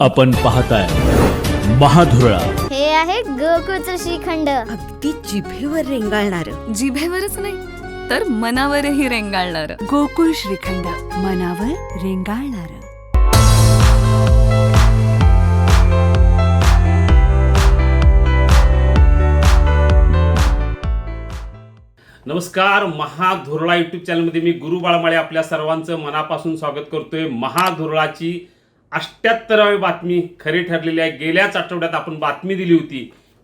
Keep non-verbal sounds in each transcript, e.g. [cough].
आपण पाहताय महाधुरळा. हे आहे गोकुळचं श्रीखंड. अगदी जिभेवर रेंगाळणार. जिभेवरच नाही तर मनावरही रेंगाळणार. गोकुळ श्रीखंड मनावर रेंगाळणार. नमस्कार महाधुरळा युट्यूब चॅनलमध्ये मी गुरु बाळमाळे आपल्या सर्वांचं मनापासून स्वागत करतोय. महाधुरळाची अष्ट्याहत्तरावी बातमी खरी ठरलेली आहे. गेल्याच आठवड्यात आपण बातमी दिली होती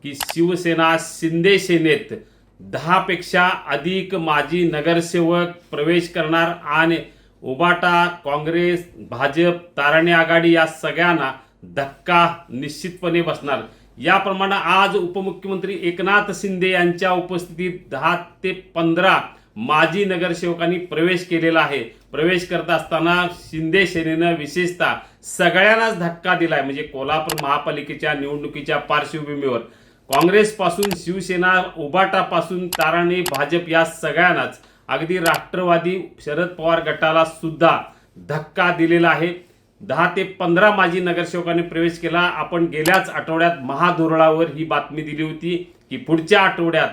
की शिवसेना शिंदे सेनेत दहापेक्षा अधिक माजी नगरसेवक प्रवेश करणार आणि उबाटा काँग्रेस भाजप तारणी आघाडी या सगळ्यांना धक्का निश्चितपणे बसणार. याप्रमाणे आज उपमुख्यमंत्री एकनाथ शिंदे यांच्या उपस्थितीत दहा ते पंधरा माजी नगरसेवकांनी प्रवेश केलेला आहे. प्रवेश करत असताना शिंदे सेनेनं विशेषतः सगळ्यांनाच धक्का दिलाय. म्हणजे कोल्हापूर महापालिकेच्या निवडणुकीच्या पार्श्वभूमीवर. काँग्रेसपासून शिवसेना उबाटापासून ताराणे भाजप या सगळ्यांनाच अगदी राष्ट्रवादी शरद पवार गटाला सुद्धा धक्का दिलेला आहे. दहा ते पंधरा माजी नगरसेवकांनी प्रवेश केला. आपण गेल्याच आठवड्यात महाधोरणावर ही बातमी दिली होती की पुढच्या आठवड्यात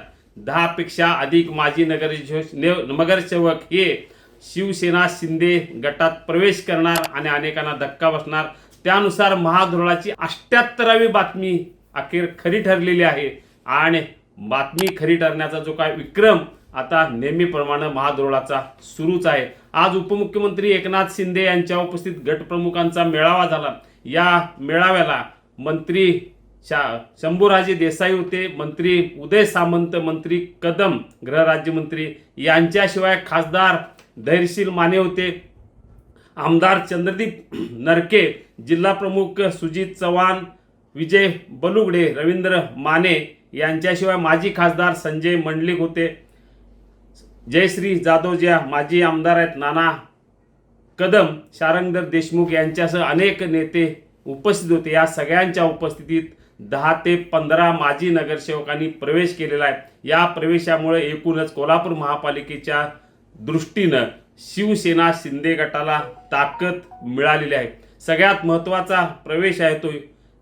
दहापेक्षा अधिक माजी नगर नगरसेवक हे शिवसेना शिंदे गटात प्रवेश करणार आणि अनेकांना धक्का बसणार. त्यानुसार महाधोरणाची अष्ट्याहत्तरावी बातमी अखेर खरी ठरलेली आहे. आणि बातमी खरी ठरण्याचा जो काय विक्रम आता नेहमीप्रमाणे महाधोरणाचा सुरूच आहे. आज उपमुख्यमंत्री एकनाथ शिंदे यांच्या उपस्थित गटप्रमुखांचा मेळावा झाला. या मेळाव्याला मंत्री शा शंभूराजे देसाई होते मंत्री उदय सामंत मंत्री कदम गृहराज्यमंत्री यांच्याशिवाय खासदार धैर्यशील माने होते. आमदार चंद्रदीप [clears throat] नरके जिल्हाप्रमुख सुजित चव्हाण विजय बलुगडे रवींद्र माने यांच्याशिवाय माजी खासदार संजय मंडलिक होते. जयश्री जाधव ज्या माजी आमदार आहेत नाना कदम शारंगधर देशमुख यांच्यासह अनेक नेते उपस्थित होते. या सगळ्यांच्या उपस्थितीत दहा ते पंधरा माजी नगरसेवकांनी प्रवेश केलेला आहे. या प्रवेशामुळे एकूणच कोल्हापूर महापालिकेच्या दृष्टीनं शिवसेना शिंदे गटाला ताकद मिळालेली आहे. सगळ्यात महत्त्वाचा प्रवेश आहे तो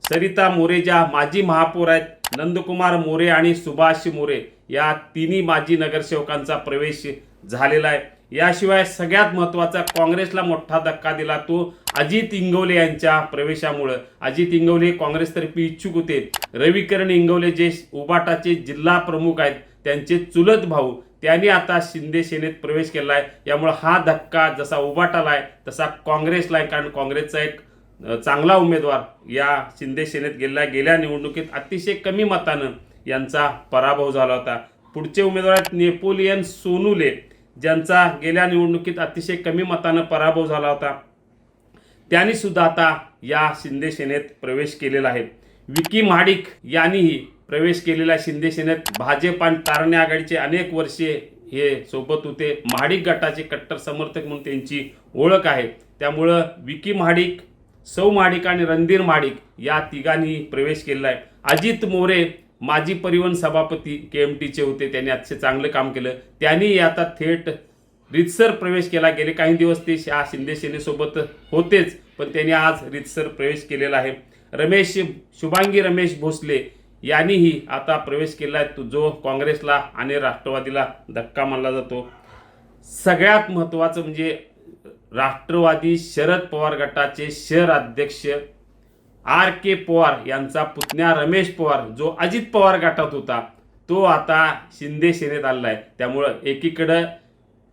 सरिता मोरे ज्या माजी महापौर आहेत नंदकुमार मोरे आणि सुभाष मोरे या तिन्ही माजी नगरसेवकांचा प्रवेश झालेला आहे. याशिवाय सगळ्यात महत्त्वाचा काँग्रेसला मोठा धक्का दिला तो अजित इंगवले यांच्या प्रवेशामुळं. अजित इंगवले काँग्रेसतर्फे इच्छुक होते. रविकरण इंगवले जे उबाटाचे जिल्हा प्रमुख आहेत त्यांचे चुलत भाऊ त्यांनी आता शिंदे सेनेत प्रवेश केला आहे यामुळे हा धक्का जसा उबाटाला आहे तसा काँग्रेसला आहे. कारण काँग्रेसचा एक चांगला उमेदवार या शिंदे सेनेत गेला गेल्या निवडणुकीत अतिशय कमी मतानं यांचा पराभव झाला होता. पुढचे उमेदवार आहेत नेपोलियन सोनुले. ज्यांचा गेल्या निवडणुकीत अतिशय कमी मतानं पराभव झाला होता त्यांनी सुद्धा आता या शिंदे सेनेत प्रवेश केलेला आहे. विकी महाडिक यांनीही प्रवेश केलेला आहे शिंदे सेनेत. भाजप आणि तारणे आघाडीचे अनेक वर्षे हे सोबत होते. महाडिक गटाचे कट्टर समर्थक म्हणून त्यांची ओळख आहे. त्यामुळं विकी महाडिक सौ महाडिक आणि रणधीर महाडिक या तिघांनी प्रवेश केलेला आहे. अजित मोरे माजी परिवहन सभापती के एम टीचे होते त्यांनी अतिशय चांगलं काम केलं. त्यांनी आता थेट रितसर प्रवेश केला. गेले काही दिवस ते शहा शिंदे सेनेसोबत होतेच पण त्यांनी आज रितसर प्रवेश केलेला आहे. रमेश शुभांगी रमेश भोसले यांनीही आता प्रवेश केला आहे. तो जो काँग्रेसला आणि राष्ट्रवादीला धक्का मानला जातो. सगळ्यात महत्त्वाचं म्हणजे राष्ट्रवादी शरद पवार गटाचे शहर अध्यक्ष आर के पवार यांचा पुतण्या रमेश पवार जो अजित पवार गटात होता तो आता शिंदे सेनेत आलेला आहे. त्यामुळं एकीकडं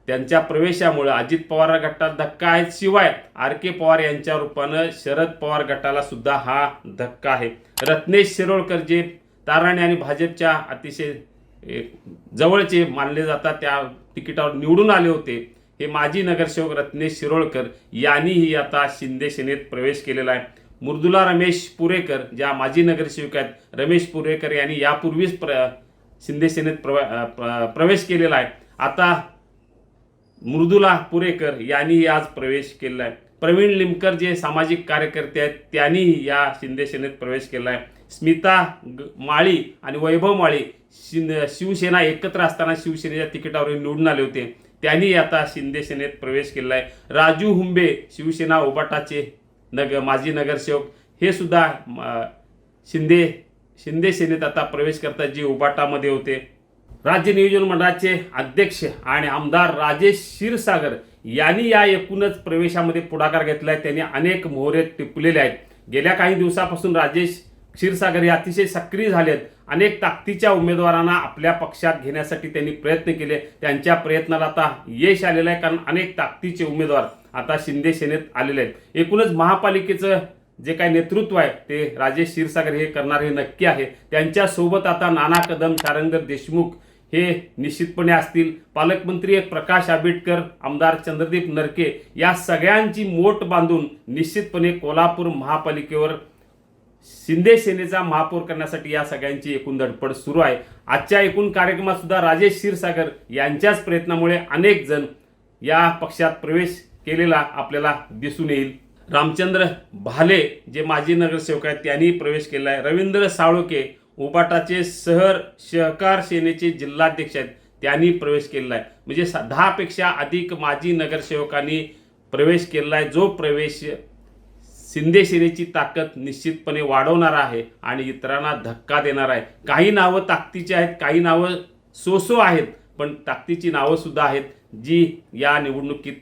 त्यांच्या प्रवेशामुळं अजित पवार गटात धक्का आहे शिवाय आर के पवार यांच्या रूपानं शरद पवार गटाला सुद्धा हा धक्का आहे. रत्नेश शिरोळकर जे ताराणे आणि भाजपच्या अतिशय जवळचे मानले जातात त्या तिकिटावर निवडून आले होते. हे माजी नगरसेवक रत्नेश शिरोळकर यांनीही आता शिंदे सेनेत प्रवेश केलेला आहे. मृदुला रमेश पुरेकर ज्या माजी नगरसेवक आहेत रमेश पुरेकर यांनी यापूर्वीच प्र शिंदे सेनेत प्रव प्र- प्रवेश केलेला आहे. आता मृदुला पुरेकर यांनीही आज प्रवेश केलेला आहे प्रवीण लिमकर जे सामाजिक कार्यकर्ते आहेत त्यांनीही या शिंदे सेनेत प्रवेश केला आहे स्मिता ग- माळी आणि वैभव माळी शिंद शिवसेना एकत्र असताना शिवसेनेच्या तिकिटावर निवडून आले होते. त्यांनी आता शिंदे सेनेत प्रवेश केला आहे राजू हुंबे शिवसेना ओबाटाचे नग माजी नगरसेवक हे सुद्धा शिंदे शिंदे सेनेत आता प्रवेश करतात जे उबाटामध्ये होते. राज्य नियोजन मंडळाचे अध्यक्ष आणि आमदार राजेश क्षीरसागर यांनी या एकूणच प्रवेशामध्ये पुढाकार घेतला आहे त्यांनी अनेक मोहरे टिपलेले आहेत. गेल्या काही दिवसापासून राजेश क्षीरसागर हे अतिशय सक्रिय झाले आहेत अनेक ताकदीच्या उमेदवारांना आपल्या पक्षात घेण्यासाठी त्यांनी प्रयत्न केले. त्यांच्या प्रयत्नाला आता यश आलेलं आहे कारण अनेक ताकदीचे उमेदवार आता शिंदे सेनेत आलेले आहेत. एकूणच महापालिकेचं जे काही नेतृत्व आहे ते राजेश क्षीरसागर हे करणार हे नक्की आहे. त्यांच्यासोबत आता नाना कदम शारंगर देशमुख हे निश्चितपणे असतील. पालकमंत्री प्रकाश आंबेडकर आमदार चंद्रदीप नरके. या सगळ्यांची मोठ बांधून निश्चितपणे कोल्हापूर महापालिकेवर शिंदे सेनेचा महापौर करण्यासाठी या सगळ्यांची एकूण धडपड सुरू आहे. आजच्या एकूण कार्यक्रमात सुद्धा राजेश क्षीरसागर यांच्याच प्रयत्नामुळे अनेक जण या पक्षात प्रवेश केलेला आपल्याला दिसून येईल. रामचंद्र भाले जे माजी नगरसेवक आहेत त्यांनी प्रवेश केला आहे. रवींद्र साळोके उपाटाचे शहर सहकार सेनेचे जिल्हाध्यक्ष आहेत त्यांनी प्रवेश केलेला आहे. म्हणजे सा- दहापेक्षा अधिक माजी नगरसेवकांनी प्रवेश केलेला आहे. जो प्रवेश शिंदे सेनेची ताकद निश्चितपणे वाढवणार आहे आणि इतरांना धक्का देणार आहे. काही नावं ताकदीची आहेत काही नावं सोसो आहेत पण ताकदीची नावं सुद्धा आहेत जी या निवडणुकीत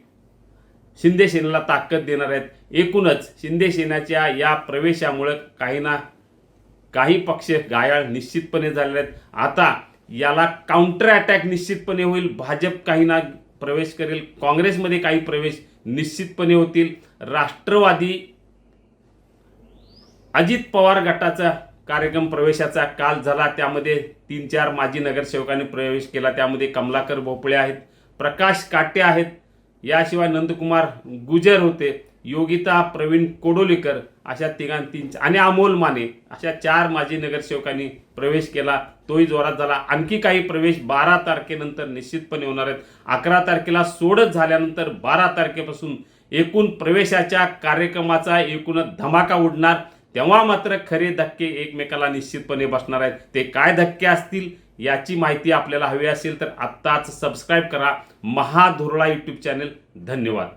शिंदे सेनेला ताकद देणार आहेत. एकूणच शिंदेसेनेच्या या प्रवेशामुळं काही ना काही पक्ष घायाळ निश्चितपणे झालेले आहेत. आता याला काउंटर अटॅक निश्चितपणे होईल. भाजप काही ना प्रवेश करेल. काँग्रेसमध्ये काही प्रवेश निश्चितपणे होतील. राष्ट्रवादी अजित पवार गटाचा कार्यक्रम प्रवेशाचा काल झाला. त्यामध्ये तीन चार माजी नगरसेवकांनी प्रवेश केला. त्यामध्ये कमलाकर भोपळे आहेत. प्रकाश काटे आहेत. याशिवाय नंदकुमार गुजर होते योगिता प्रवीण कोडोलीकर अशा तिघां तीन आणि अमोल माने अशा चार माजी नगरसेवकांनी प्रवेश केला. तोही जोरात झाला. आणखी काही प्रवेश बारा तारखेनंतर निश्चितपणे होणार आहेत. अकरा तारखेला सोडत झाल्यानंतर बारा तारखेपासून एकूण प्रवेशाच्या कार्यक्रमाचा एकूणच धमाका उडणार. तेव्हा मात्र खरे धक्के एकमेकाला निश्चितपणे बसणार आहेत. ते काय धक्के असतील याची माहिती आपल्याला हवी असेल तर आत्ताच सबस्क्राईब करा. महाधुरळा यूट्यूब चॅनल धन्यवाद.